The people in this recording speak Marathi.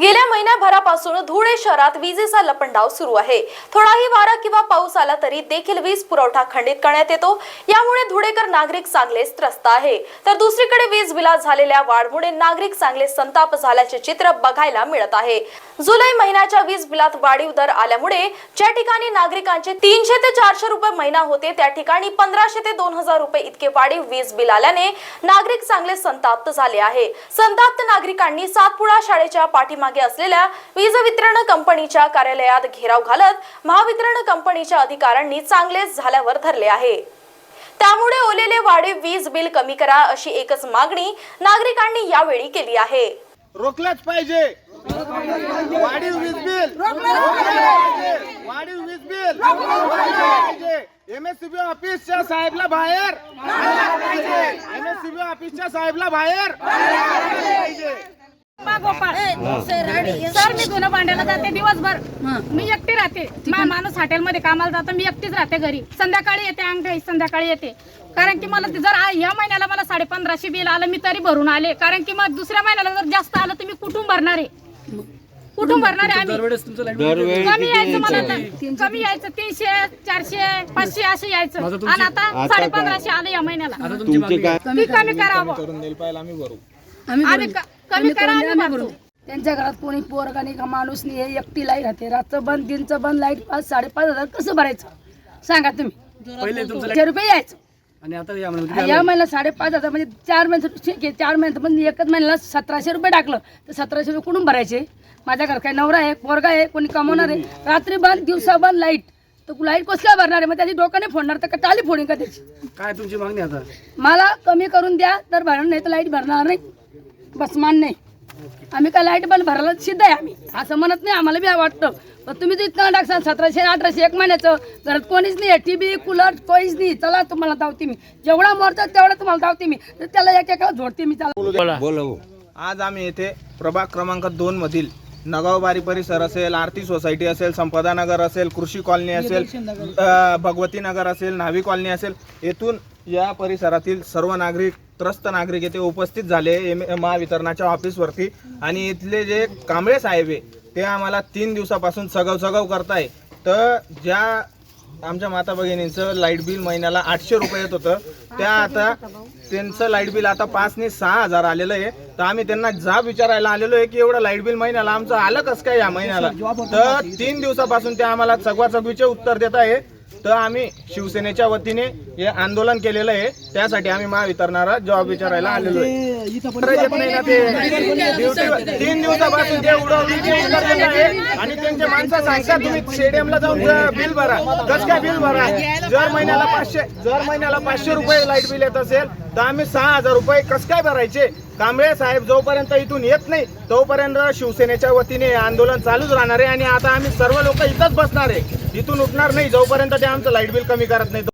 गेल्या महिन्याभरापासून धुळे शहरात विजेचा लपंडाव सुरू आहे. थोडाही वारा किंवा पाऊस आला तरी देखील वीज पुरवठा खंडित करण्यात येतो. यामुळे धुळेकर नागरिक चांगलेच त्रस्त आहे. तर दुसरीकडे वीज बिलात झालेल्या वाढमुळे नागरिक चांगले संताप झाल्याचे चित्र बघायला मिळत आहे. जुलै महिन्याच्या वीज बिलात वाढीव दर आल्यामुळे ज्या ठिकाणी नागरिकांचे तीनशे ते चारशे रुपये महिना होते त्या ठिकाणी पंधराशे ते दोन हजार रुपये इतके वाढीव वीज बिल आल्याने नागरिक चांगले संताप्त झाले आहे. संताप्त नागरिकांनी सातपुडा शाळेच्या पाठीमागे असलेल्या वीज वितरण कंपनीच्या कार्यालयात घेराव घालत महावितरण कंपनीच्या अधिकाऱ्यांनी चांगलेच झाल्यावर धरले आहे. त्यामुळे ओलेले वाढे वीज बिल कमी करा अशी एकच मागणी नागरिकांनी यावेळी केली आहे. रोखलाच पाहिजे. वाढीव वीज बिल. वाढीव वीज बिल. एमएससीबी ऑफिसच्या साहेबला बाहेर. एमएससीबी ऑफिसच्या साहेबला बाहेर. मा गोपाळ सर मी धुणं भांड्याला जाते दिवसभर. मी एकटी राहते. मा माणूस हॉटेलमध्ये कामाला जातो मी एकटीच राहते घरी. संध्याकाळी येते अंगठी संध्याकाळी येते. कारण की मला जर या महिन्याला मला साडे पंधराशे बिल आलं मी तरी भरून आले. कारण की मग दुसऱ्या महिन्याला जर जास्त आलं तर मी कुठून भरणार आहे? कुठून भरणार आहे आम्ही? दरवेळेस तुमचं लाइट बिल कमी यायचं मला. कमी यायचं तीनशे चारशे पाचशे असं यायचं. आणि आता साडे पंधराशे आलं या महिन्याला. कमी करावं. आम्ही भरू. आम्ही क- कमी करा आम्ही. त्यांच्या घरात कोणी पोरगा नाही का माणूस नाही आहे, एकटी लाइट राहते. रातचं बंद दिनचं बंद लाइट पाच साडेपाच हजार कसं भरायचं? सांगा तुम्ही. पहिले तुमचं रुपये यायचं. लाइट आणि आता या महिन्यात किती या आलं? महिन्याला साडेपाच हजार म्हणजे चार महिन्यात ठीक आहे चार महिन्यात पण एकच महिन्याला सतराशे रुपये टाकलं. तर सतराशे रुपये कुठून भरायचे? माझ्या घरात काही नवरा आहे पोरगा आहे कोणी कमवणार आहे. रात्री बंद दिवसा बंद लाइट. तर लाइट कसं काय भरणार आहे? मग त्याची डोक्याने फोडणार तर का टाली फोडीन का त्याची? काय तुमची मागणी आता? मला कमी करून द्या तर भरणार नाही तर लाइट भरणार नाही. बस मान नाही. आम्ही काय लाइट पण भरायला सिद्ध आहे आम्ही. असं म्हणत नाही आम्हाला बी वाटतं. पण तुम्ही तर इतकं टाकसान सतराशे अठराशे एक महिन्याचं घरात कोणीच नाही टी व्ही कूलर कोणीच नाही. चला तुम्हाला धावते मी. जेवढा मोरतात तेवढा तुम्हाला धावते मी. तर त्याला एक एका झोडते मी त्याला आज आम्ही येथे प्रभाग क्रमांक दोन मधील नगावबारी परिसर असेल आरती सोसायटी असेल संपदा नगर असेल कृषी कॉलनी असेल भगवती नगर असेल न्हावी कॉलनी असेल येथून या परिसरातील सर्व नागरिक त्रस्त नागरिक येथे उपस्थित झाले एम महावितरणाच्या ऑफिसवरती. आणि इथले जे कांबळे साहेब आहे ते आम्हाला तीन दिवसापासून सगव सगव करताय. तर ज्या आमच्या माता भगिनींचं लाइट बिल महिन्याला आठशे रुपये येत होतं त्या आता त्यांचं लाइट बिल आता पाच ने सहा हजार आलेलं आहे. तर आम्ही त्यांना जाब विचारायला आलेलो आहे की एवढं लाइट बिल महिन्याला आमचं आलं कसं काय या महिन्याला? तर तीन दिवसापासून ते आम्हाला चगवा चगवीचे उत्तर देत आहे. तर आम्ही शिवसेनेच्या वतीने हे आंदोलन केलेलं आहे. त्यासाठी आम्ही महावितरणाला जॉब विचारायला आलेलो आहे. तीन दिवसापासून ते उडवलीचे आणि त्यांचे माणसं सांगतात तुम्ही स्टेडियमला जाऊन बिल भरा. कस काय बिल भरा? जर महिन्याला पाचशे जर महिन्याला पाचशे रुपये लाइट बिल येत असेल तर आम्ही सहा हजार रुपये कस काय भरायचे? कांबळे साहेब जोपर्यंत इथून येत नाही तोपर्यंत शिवसेनेच्या वतीने आंदोलन चालूच राहणार आहे. आणि आता आम्ही सर्व लोक इथंच बसणार आहे. इथून उठणार नाही जोपर्यंत ते आमचं लाइट बिल कमी करत नाही.